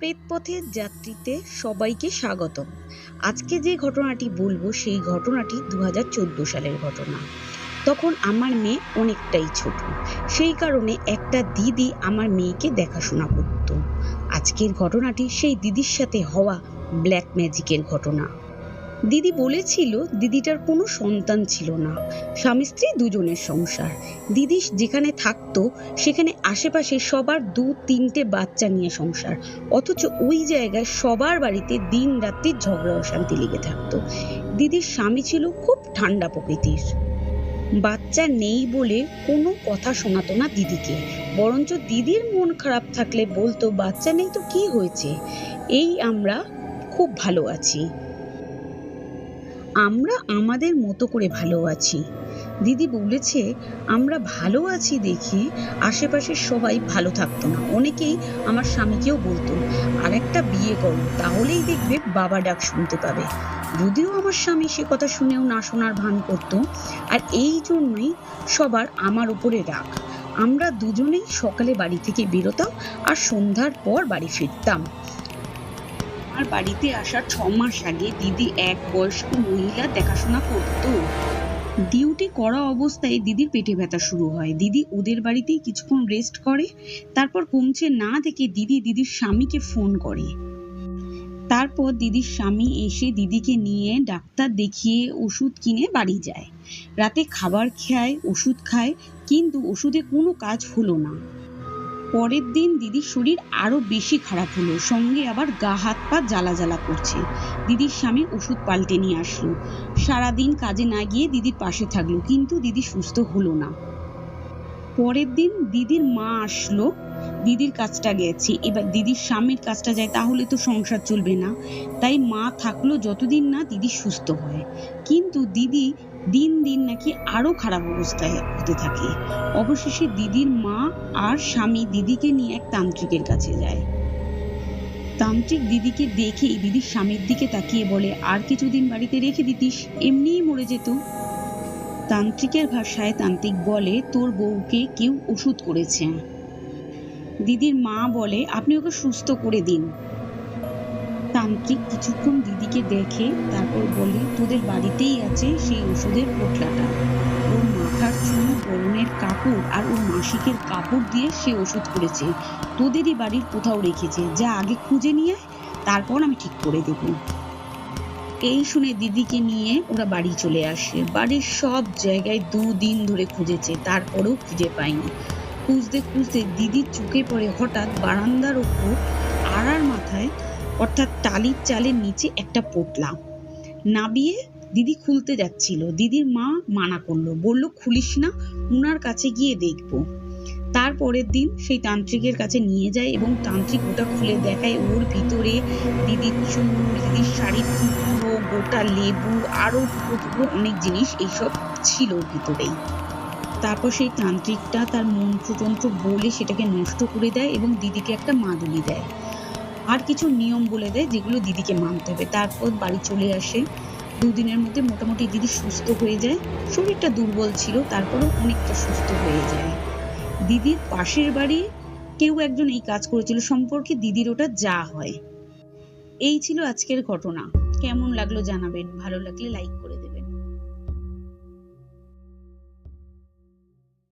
প্রেতপথের যাত্রীতে সবাইকে স্বাগতম। আজকে যে ঘটনাটি বলব, সেই ঘটনাটি দু হাজার চোদ্দ সালের ঘটনা। তখন আমার মেয়ে অনেকটাই ছোট। সেই কারণে একটা দিদি আমার মেয়েকে দেখাশোনা করত। আজকের ঘটনাটি সেই দিদির সাথে হওয়া ব্ল্যাক ম্যাজিকের ঘটনা। দিদি বলেছিল দিদিটার কোনো সন্তান ছিল না। স্বামী স্ত্রী দুজনের সংসার। দিদি যেখানে থাকতো, সেখানে আশেপাশে সবার দু, তিনটে বাচ্চা নিয়ে সংসার। অথচ ওই জায়গায় সবার বাড়িতে দিন রাত্রি ঝগড়া অশান্তি লেগে থাকতো। দিদির স্বামী ছিল খুব ঠান্ডা প্রকৃতির। বাচ্চা নেই বলে কোনো কথা শোনাতো না দিদিকে। বরঞ্চ দিদির মন খারাপ থাকলে বলতো, বাচ্চা নেই তো কি হয়েছে? এই আমরা খুব ভালো আছি। আমরা আমাদের মতো করে ভালো আছি। দিদি বলেছে, আমরা ভালো আছি দেখে, আশেপাশের সবাই ভালো থাকতো না। অনেকেই আমার স্বামীকেও বলতো আর একটা বিয়ে করো, তাহলেই দেখবে বাবা ডাক শুনতে পাবে। যদিও আমার স্বামী সে কথা শুনেও না শোনার ভান করতো, আর এই জন্যই সবার আমার উপরে রাগ। আমরা দুজনেই সকালে বাড়ি থেকে বেরোতাম আর সন্ধ্যার পর বাড়ি ফিরতাম। আমার বাড়িতে আসার ছ মাস আগে দিদি এক বয়স্ক মহিলা দেখাশোনা করত। ডিউটি করা অবস্থায় দিদির পেটে ব্যথা শুরু হয়। দিদি ওদের বাড়িতেই কিছুক্ষণ রেস্ট করে, তারপর কমছে না দেখে দিদি দিদির স্বামীকে ফোন করে। তারপর দিদির স্বামী এসে দিদিকে নিয়ে ডাক্তার দেখিয়ে ওষুধ কিনে বাড়ি যায়। রাতে খাবার খায়, ওষুধ খায়, কিন্তু ওষুধে কোনো কাজ হলো না। পরের দিন দিদির শরীর আরও বেশি খারাপ হলো। সঙ্গে আবার গা, হাত, পা জ্বালা জ্বালা করছে। দিদির স্বামী ওষুধ পাল্টে নিয়ে আসলো। সারাদিন কাজে না গিয়ে দিদির পাশে থাকল, কিন্তু দিদি সুস্থ হলো না। পরের দিন দিদির মা আসলো, দিদির কাজটা গেছে। এবার দিদির স্বামীর কাজটা যায়, তাহলে তো সংসার চলবে না। তাই মা থাকল যতদিন না দিদি সুস্থ হয়। কিন্তু দিদি দিন দিন নাকি আরও খারাপ অবস্থায় হতে থাকে। অবশেষে দিদির মা আর স্বামী দিদিকে নিয়ে এক তান্ত্রিকের কাছে যায়। তান্ত্রিক দিদিকে দেখেই দিদির স্বামীর দিকে তাকিয়ে বলে, আর কিছুদিন বাড়িতে রেখে দিতিস? এমনিই মরে যেত। তান্ত্রিকের ভাষায় তান্ত্রিক বলে, তোর বউকে কেউ ওষুধ করেছে। দিদির মা বলে, আপনি ওকে সুস্থ করে দিন। তান্ত্রিক কিছুক্ষণ দিদিকে দেখে, তারপর বলে, তোদের বাড়িতেই আছে সেই ওষুধের পোটলাটা ওর মাথার চুল, পরনের কাপড় আর ওর মাসিকের কাপড় দিয়ে সে ওষুধ করেছে। তোদেরই বাড়ির কোথাও রেখেছে। যা আগে খুঁজে নিয়ে তারপর আমি ঠিক করে দেবো। এই শুনে দিদিকে নিয়ে ওরা বাড়ি চলে আসে। বাড়ির সব জায়গায় দুদিন ধরে খুঁজেছে, তারপরেও খুঁজে পায়নি। খুঁজতে খুঁজতে দিদির চোখে পড়ে হঠাৎ বারান্দার ওপর আড়ার মাথায় অর্থাৎ টালির চালের নিচে একটা পোটলা। নাবিয়ে দিদি খুলতে যাচ্ছিল। দিদির মা মানা করল, বলল, খুলিস না, উনার কাছে গিয়ে দেখব। তারপরের দিন সেই তান্ত্রিকের কাছে নিয়ে যায় এবং তান্ত্রিক ওটা খুলে দেখায় ওর ভিতরে দিদির চুল, দিদির শাড়ির গোটা লেবু আরও অনেক জিনিস এইসব ছিল ভিতরেই। তারপর সেই তান্ত্রিকটা তার মন্ত্রতন্ত্র বলে সেটাকে নষ্ট করে দেয় এবং দিদিকে একটা মাদুলি দেয়। আর কিছু নিয়ম বলে দেয় যেগুলো দিদিকে মানতে হবে। তারপর বাড়ি চলে আসে। দুদিনের মধ্যে মোটামুটি দিদি সুস্থ হয়ে যায়। শরীরটা দুর্বল ছিল, তারপরও অনেকটা সুস্থ হয়ে যায়। দিদির পাশের বাড়ি কেউ একজন এই কাজ করেছিল। সম্পর্কে দিদির ওটা যা হয়। এই ছিল আজকের ঘটনা। কেমন লাগল জানাবেন। ভালো লাগলে লাইক করে